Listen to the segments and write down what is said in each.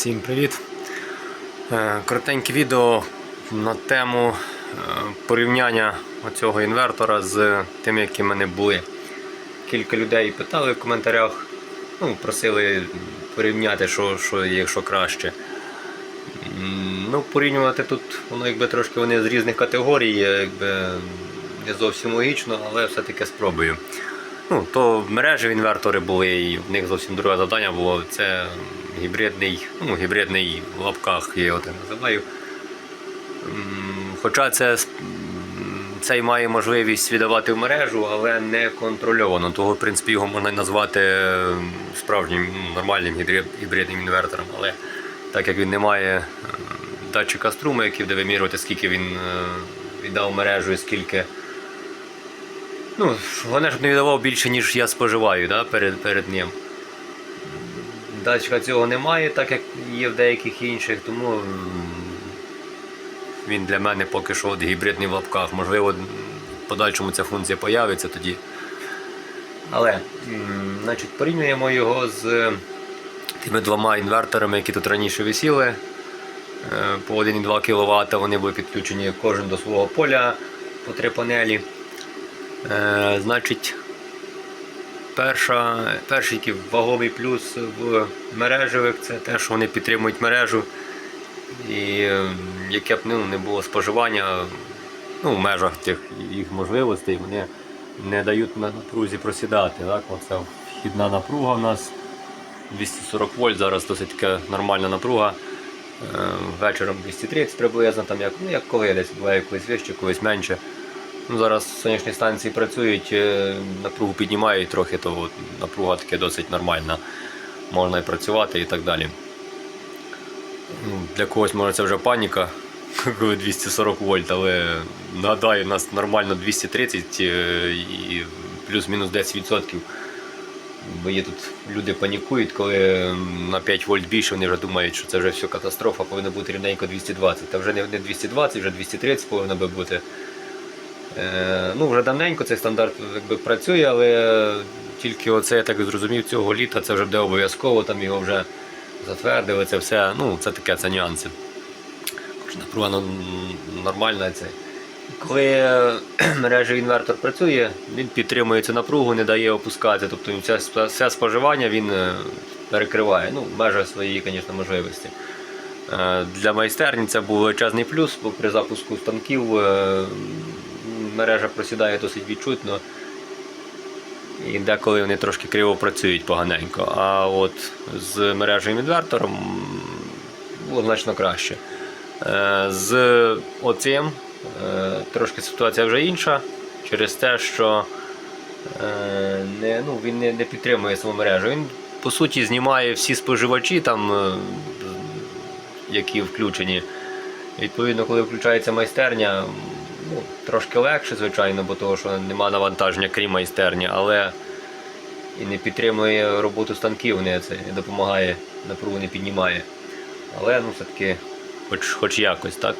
Всім привіт! Е, Коротеньке відео на тему е, порівняння цього інвертора з тим, які в мене були. Кілька людей питали в коментарях, ну, просили порівняти, що, що є, що краще. Ну, порівнювати тут воно якби трошки вони з різних категорій, якби не зовсім логічно, але все-таки спробую. Ну, то мережеві інвертори були, і в них зовсім друге завдання було. Це гібридний, ну, гібридний в лапках, я його так називаю. Хоча це, цей має можливість віддавати в мережу, але не контрольовано. Того, в принципі, його можна назвати справжнім ну, нормальним гібридним інвертором. Але так як він не має датчика струму, який буде вимірювати, скільки він е, віддав мережу і скільки. Ну, головне, щоб не віддавав більше, ніж я споживаю да, перед, перед ним. Датчика цього немає, так як є в деяких інших, тому він для мене поки що от гібридний в лапках. Можливо, в подальшому ця функція появиться тоді. Але значить, порівнюємо його з тими двома інверторами, які тут раніше висіли. Е, По 1,2 кВт вони були підключені кожен до свого поля по три панелі. Е, значить, перша, перший такий ваговий плюс в мережевих це те, що вони підтримують мережу. І е, яке б ну, не було споживання ну, в межах тих їх можливостей, вони не дають на напрузі просідати. Так? Оце вхідна напруга в нас 240 вольт, зараз досить така нормальна напруга. Е, Вечором 230 приблизно, там як, ну, як коли десь буває колись вище, колись менше. Ну, зараз сонячні станції працюють, е, напругу піднімають трохи, то напруга таке досить нормальна. Можна і працювати і так далі. Ну, Для когось може це вже паніка, коли 240 вольт, але нагадаю, у нас нормально 230 е, і плюс-мінус 10%. Бо є тут люди панікують, коли на 5 вольт більше, вони вже думають, що це вже все катастрофа, повинно бути рівненько 220. Та вже не 220, вже 230 повинно би бути. Е, ну, вже давненько цей стандарт якби, працює, але тільки оце, я так зрозумів, цього літа це вже буде обов'язково, там його вже затвердили, це все. Ну, це таке, це нюанси. Напруга нормальна. Це. Коли мережа інвертор працює, він підтримує цю напругу, не дає опускати. Тобто все, все споживання він е, перекриває. Ну, в своєї, звісно, можливості. Е, Для майстерні це був величезний плюс, бо при запуску станків мережа просідає досить відчутно. І деколи вони трошки криво працюють поганенько. А от з мережевим інвертором було значно краще. Е, З оцим е, трошки ситуація вже інша через те, що е, не, ну, він не, не підтримує саму мережу. Він по суті знімає всі споживачі, там, які включені. Відповідно, коли включається майстерня, ну, трошки легше, звичайно, бо того, що нема навантаження крім майстерні, але і не підтримує роботу станків, не, це, не допомагає, напругу не піднімає. Але ну, все-таки хоч, хоч якось, так?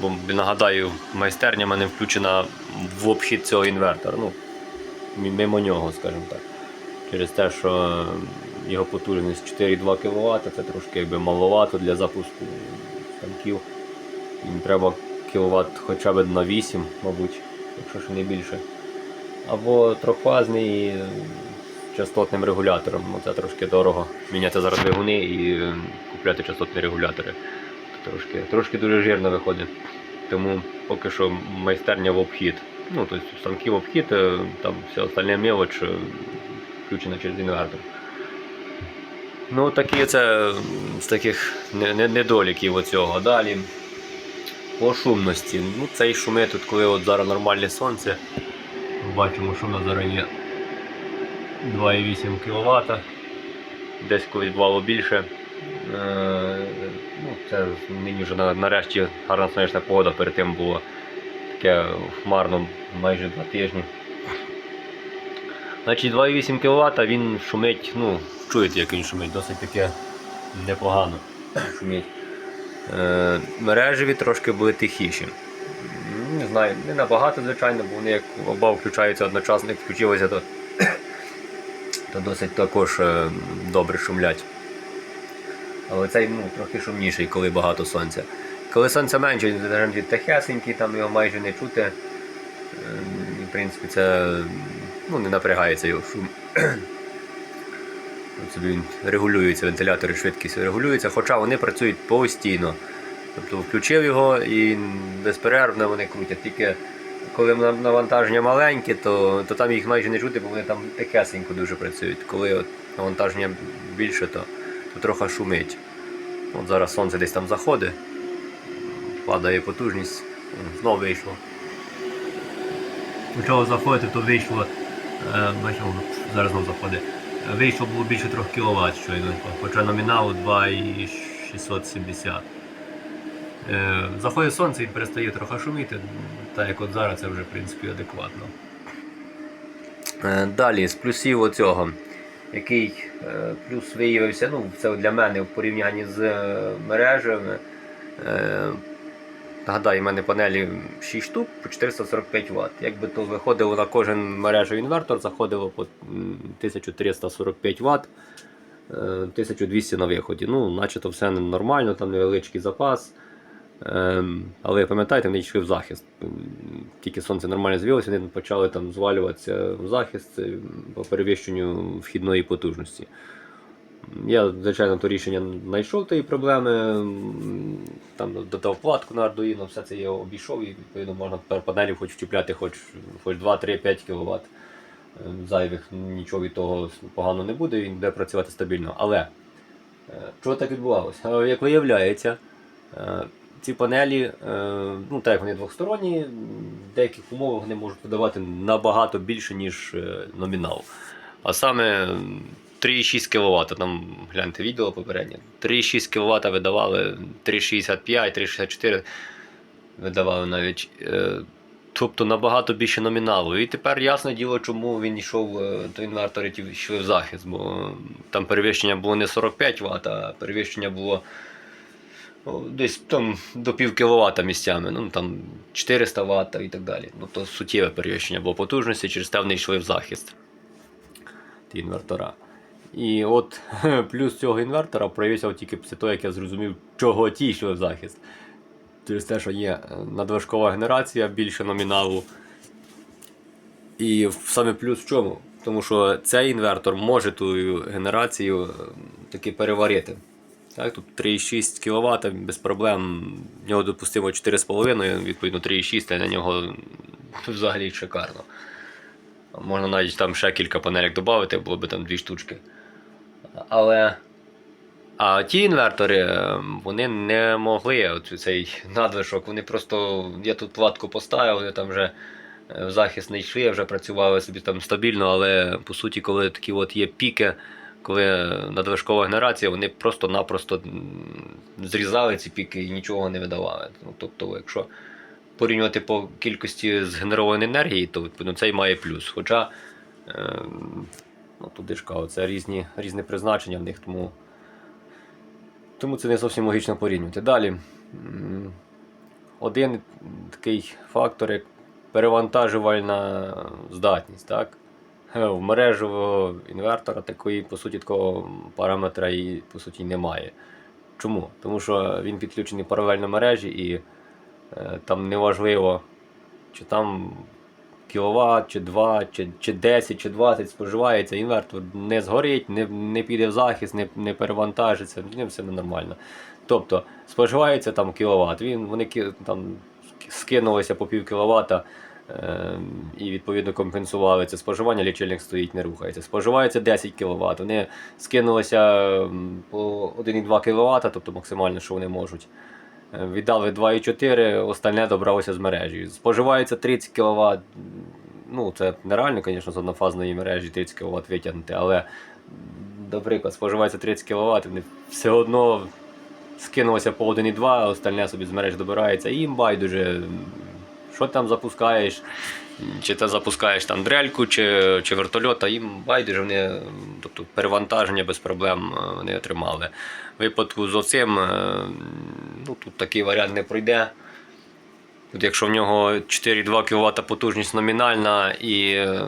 Бо нагадаю, майстерня в мене включена в обхід цього інвертора. Ну, мимо нього, скажімо так. Через те, що його потужність 4,2 кВт, це трошки якби маловато для запуску станків. Їм треба кВт хоча б на 8, мабуть, якщо ще не більше. Або трьохфазний частотним регулятором. Ну, це трошки дорого. Міняти зараз двигуни і е, купляти частотні регулятори. Трошки, трошки дуже жирно виходить. Тому поки що майстерня в обхід. Ну, тобто станки в обхід, е, там вся остальна мелоч е, включена через інвертор. Ну, такі це з таких не- не- недоліків оцього. Далі по шумності. Ну, цей шумить тут, коли от зараз нормальне сонце. Бачимо, що в нас зараз є 2,8 кВт. Десь колись бувало більше. Е, ну, це нині вже нарешті гарна сонячна погода, перед тим було таке хмарно майже два тижні. Значить 2,8 кВт він шумить, ну, чуєте, як він шумить, досить таке непогано шумить. Е, мережеві трошки були тихіші. Не знаю, не набагато, звичайно, бо вони як оба включаються одночасно, як включилося, то, то досить також е, добре шумлять. Але цей ну, трохи шумніший, коли багато сонця. Коли сонця менше, він тихесенький, там його майже не чути. Ем, В принципі, це ну, не напрягається його шум. Собі він регулюється, вентилятори швидкість регулюється, хоча вони працюють постійно. Тобто включив його і безперервно вони крутять. Тільки коли навантаження маленьке, то, то там їх майже не чути, бо вони там тихесенько дуже працюють. Коли от навантаження більше, то, то трохи шумить. От зараз сонце десь там заходить, падає потужність, знову вийшло. Почало заходити, то вийшло, е, зараз знову заходить. Вийшло було більше 3 кВт щойно, хоча номінал 2,670. Е, Заходить сонце і перестає трохи шуміти, так як от зараз це вже в принципі адекватно. Е, Далі, з плюсів оцього, який е, плюс виявився, ну це для мене в порівнянні з мережами. Нагадаю, в мене панелі 6 штук по 445 Вт. Якби то виходило на кожен мережевий інвертор, заходило по 1345 Вт, е, 1200 на виході. Ну, наче то все нормально, там невеличкий запас. Ем, але пам'ятаєте, вони йшли в захист. Тільки сонце нормально з'явилося, вони почали там звалюватися в захист е, по перевищенню вхідної потужності. Я, звичайно, то рішення знайшов тієї проблеми, там додав платку на Arduino, все це я обійшов і відповідно можна тепер панелів хоч вчіпляти хоч, хоч 2, 3, 5 кВт. Зайвих нічого від того погано не буде, він буде працювати стабільно. Але е, чого так відбувалося? Е, Як виявляється, е, ці панелі, е, ну так як вони двосторонні, в деяких умовах вони можуть видавати набагато більше, ніж е, номінал. А саме 3,6 кВт, там гляньте відео попереднє. 3,6 кВт видавали 3,65, 3,64 видавали навіть. Е, Тобто набагато більше номіналу. І тепер ясне діло, чому він йшов, е, то інвертори ті йшли в захист, бо там перевищення було не 45 Вт, а перевищення було десь там до пів кіловата місцями, ну там 400 Вт і так далі. Ну то суттєве перевищення було потужності, через те вони йшли в захист. Інвертора. І от плюс цього інвертора проявився тільки після того, як я зрозумів, чого ті йшли в захист. Через те, що є надважкова генерація, більше номіналу. І саме плюс в чому? Тому що цей інвертор може ту генерацію е, таки переварити. Так, тут 3,6 кВт без проблем. В нього допустимо 4,5, відповідно 3,6, а на нього взагалі шикарно. Можна навіть там ще кілька панелек додати, було б там дві штучки. Але. А ті інвертори, е, вони не могли от цей надлишок, вони просто. Я тут платку поставив, вони там вже е, в захист не йшли, вже працювали собі там стабільно, але по суті, коли такі от є піки, коли надвижкова генерація, вони просто-напросто зрізали ці піки і нічого не видавали. Ну, тобто, якщо порівнювати по кількості згенерованої енергії, то відповідно, цей має плюс. Хоча е, ну, ж кажу, це різні, різні призначення в них, тому. Тому це не зовсім логічно порівнювати. Далі. Один такий фактор, як перевантажувальна здатність. Так? Е, В мережевого інвертора такої, по суті, такого параметра і по суті немає. Чому? Тому що він підключений паралельно мережі і е, там неважливо, чи там кіловат, чи 2, чи, чи 10, чи 20 споживається, інвертор не згорить, не, не піде в захист, не, не перевантажиться, ним все нормально. Тобто споживається там кіловат, він, вони там скинулися по пів кіловата е, і відповідно компенсували це споживання, лічильник стоїть, не рухається. Споживається 10 кВт, вони скинулися по 1,2 кВт, тобто максимально, що вони можуть. Віддали 2,4, остальне добралося з мережі. Споживається 30 кВт. Ну, це нереально, звісно, з однофазної мережі 30 кВт витягнути, але, наприклад, споживається 30 кВт, вони все одно скинулося по 1,2, а остальне собі з мереж добирається. І їм байдуже, що там запускаєш, чи ти запускаєш там дрельку, чи, чи вертольот, а їм байдуже вони, тобто перевантаження без проблем е, вони отримали. В випадку з оцим, е, ну, тут такий варіант не пройде. Тут, якщо в нього 4,2 кВт потужність номінальна і е,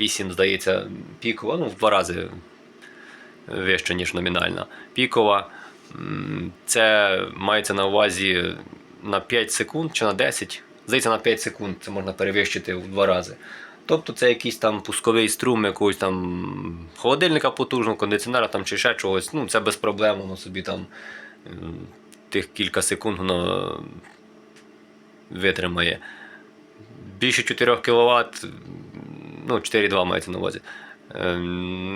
8, здається, пікова, ну, в два рази вища, ніж номінальна. Пікова це мається на увазі на 5 секунд чи на 10. Здається, на 5 секунд це можна перевищити в два рази. Тобто це якийсь там пусковий струм якогось там холодильника потужного, кондиціонера там, чи ще чогось. Ну, це без проблем, воно собі там тих кілька секунд воно витримає. Більше 4 кВт, ну 4,2 мається на увазі. е,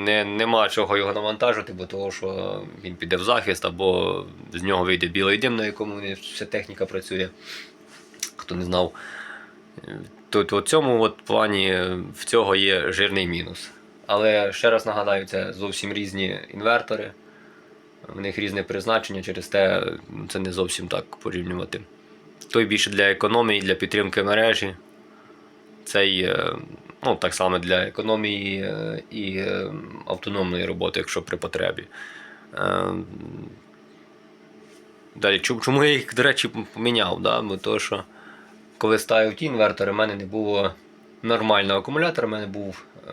Не, нема чого його навантажити, бо того, що він піде в захист, або з нього вийде білий дим, на якому вся техніка працює. Хто не знав. Тут у цьому от плані е, в цього є жирний мінус. Але ще раз нагадаю, це зовсім різні інвертори. В них різне призначення, через те е, це не зовсім так порівнювати. Той більше для економії, для підтримки мережі. Цей е, ну, так само для економії е, і автономної роботи, якщо при потребі. Далі, чому я їх, до речі, поміняв? Да? Бо то, що коли ставив ті інвертори, в мене не було нормального акумулятора, в мене був е,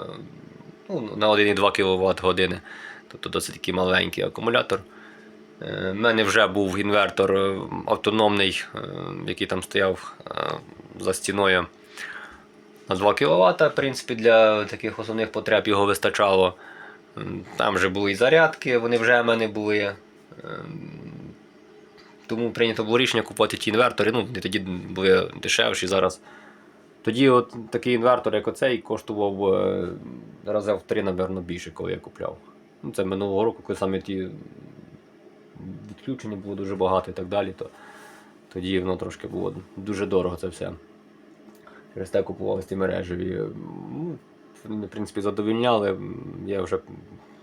ну, на 1,2 кВт години. Тобто досить такий маленький акумулятор. У мене вже був інвертор е, автономний, е, який там стояв е, за стіною на 2 кВт. В принципі, для таких основних потреб його вистачало. Там вже були і зарядки, вони вже в мене були. Тому прийнято було рішення купувати ті інвертори. Ну, вони тоді були дешевші зараз. Тоді от такий інвертор, як оцей, коштував е, рази в три, напевно, більше, коли я купляв. Ну, це минулого року, коли саме ті відключення було дуже багато і так далі, то тоді воно трошки було дуже дорого це все. Через те купувалися ті мережеві. Ну, в принципі, задовільняли. Я вже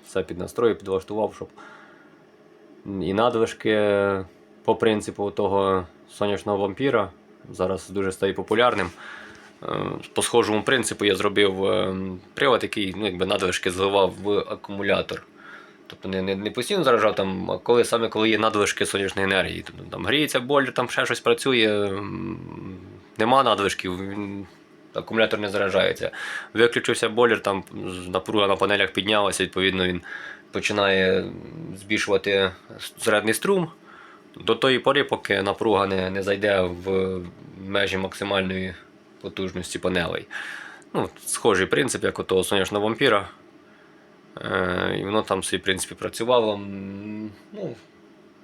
все піднастроїв, підлаштував, щоб і надвижки по принципу того сонячного вампіра зараз дуже стає популярним. Е, По схожому принципу я зробив е, привод, який ну, якби надвижки зливав в акумулятор. Тобто не, не, не постійно заражав, там, а коли, саме коли є надлишки сонячної енергії. Тобто, там гріється бойлер, там ще щось працює, нема надлишків, акумулятор не заражається. Виключився бойлер, там напруга на панелях піднялася, відповідно він починає збільшувати середній струм до тої пори, поки напруга не, не зайде в межі максимальної потужності панелей. Ну, схожий принцип, як у того сонячного вампіра. Е, І воно там собі, в принципі, працювало. Ну,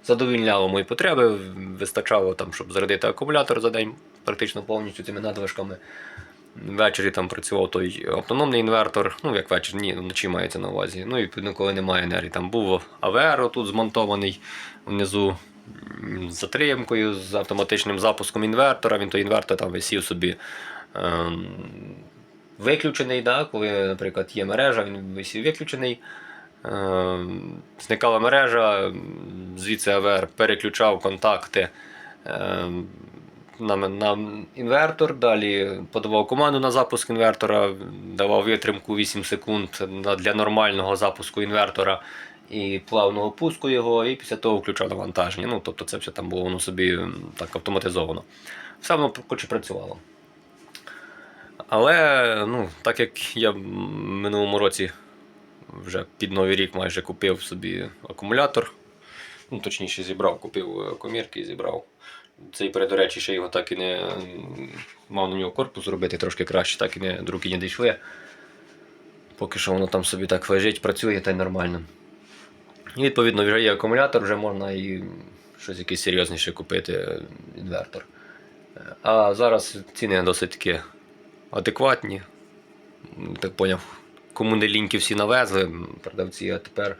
задовільняло мої потреби, вистачало, там, щоб зарядити акумулятор за день практично повністю цими надвижками. Ввечері там працював той автономний інвертор, ну як вечір, ні, вночі мається на увазі. Ну і коли немає енергії. Там був АВР тут змонтований внизу з затримкою, з автоматичним запуском інвертора. Він той інвертор там висів собі ем, виключений, да, коли, наприклад, є мережа, він висів виключений. Ем, Зникала мережа, звідси АВР переключав контакти ем, на, на інвертор, далі подавав команду на запуск інвертора, давав витримку 8 секунд для нормального запуску інвертора і плавного пуску його, і після того включав навантаження. Ну, тобто це все там було воно собі так автоматизовано. Все воно хоче працювало. Але ну, так як я в минулому році вже під Новий рік майже купив собі акумулятор, ну, точніше зібрав, купив е, комірки і зібрав. Цей, до речі, ще його так і не мав на нього корпус зробити трошки краще, так і не до руки не дійшли. Поки що воно там собі так лежить, працює та й нормально. І відповідно вже є акумулятор, вже можна і щось якесь серйозніше купити е, інвертор. Е, А зараз ціни досить таки адекватні. Так поняв, кому не ліньки всі навезли, продавці, а тепер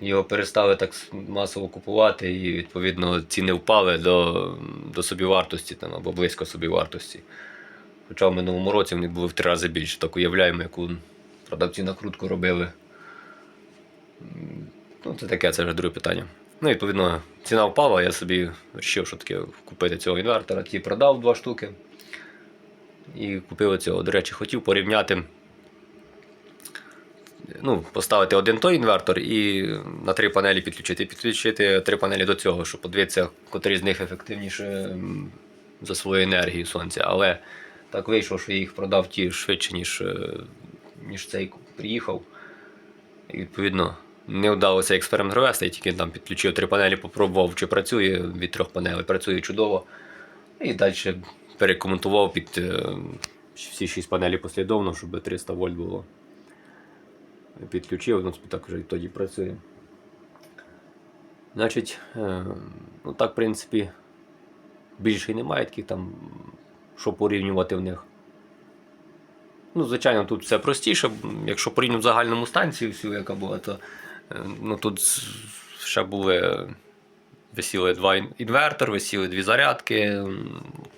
його перестали так масово купувати, і відповідно ціни впали до, до собівартості там, або близько собівартості. Хоча в минулому році вони були в три рази більше. Так уявляємо, яку продавці накрутку робили. Ну, це таке, це вже друге питання. Ну, відповідно, ціна впала, я собі вирішив, що таке купити цього інвертора. Ті продав два штуки. І купив цього. До речі, хотів порівняти. Ну, поставити один той інвертор і на три панелі підключити. Підключити три панелі до цього, щоб подивитися, котрий з них ефективніше за свою енергію сонця. Але так вийшло, що я їх продав ті швидше, ніж, е, ніж цей приїхав. І відповідно не вдалося експеримент провести, тільки там підключив три панелі, попробував, чи працює від трьох панелей, працює чудово. І далі перекоментував під е, всі шість панелей послідовно, щоб 300 вольт було. Підключив, ну так вже і тоді працює. Значить, е, ну так, в принципі, більше і немає таких там, що порівнювати в них. Ну, звичайно, тут все простіше. Якщо порівняти в загальному станцію, всю, яка була, то ну, тут ще були. е, Висіли два інвертор, висіли дві зарядки,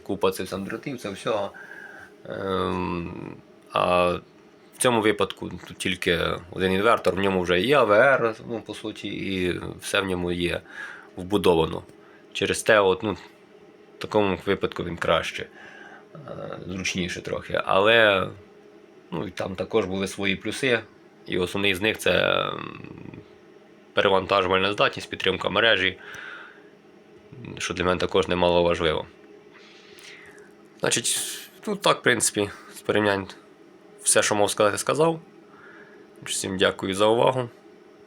купа цих дротів, це все. Ем, А в цьому випадку тут тільки один інвертор, в ньому вже є АВР, ну, по суті, і все в ньому є вбудовано. Через те, от, ну, в такому випадку він краще, е, зручніше трохи. Але ну, і там також були свої плюси. І основний з них це перевантажувальна здатність, підтримка мережі, що для мене також немало важливо. Значить, ну так, в принципі, з порівнянь все, що мав сказати, сказав. Всім дякую за увагу.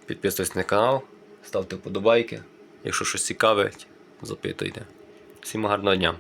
Підписуйтесь на канал, ставте вподобайки. Якщо щось цікавить, запитуйте. Всім гарного дня!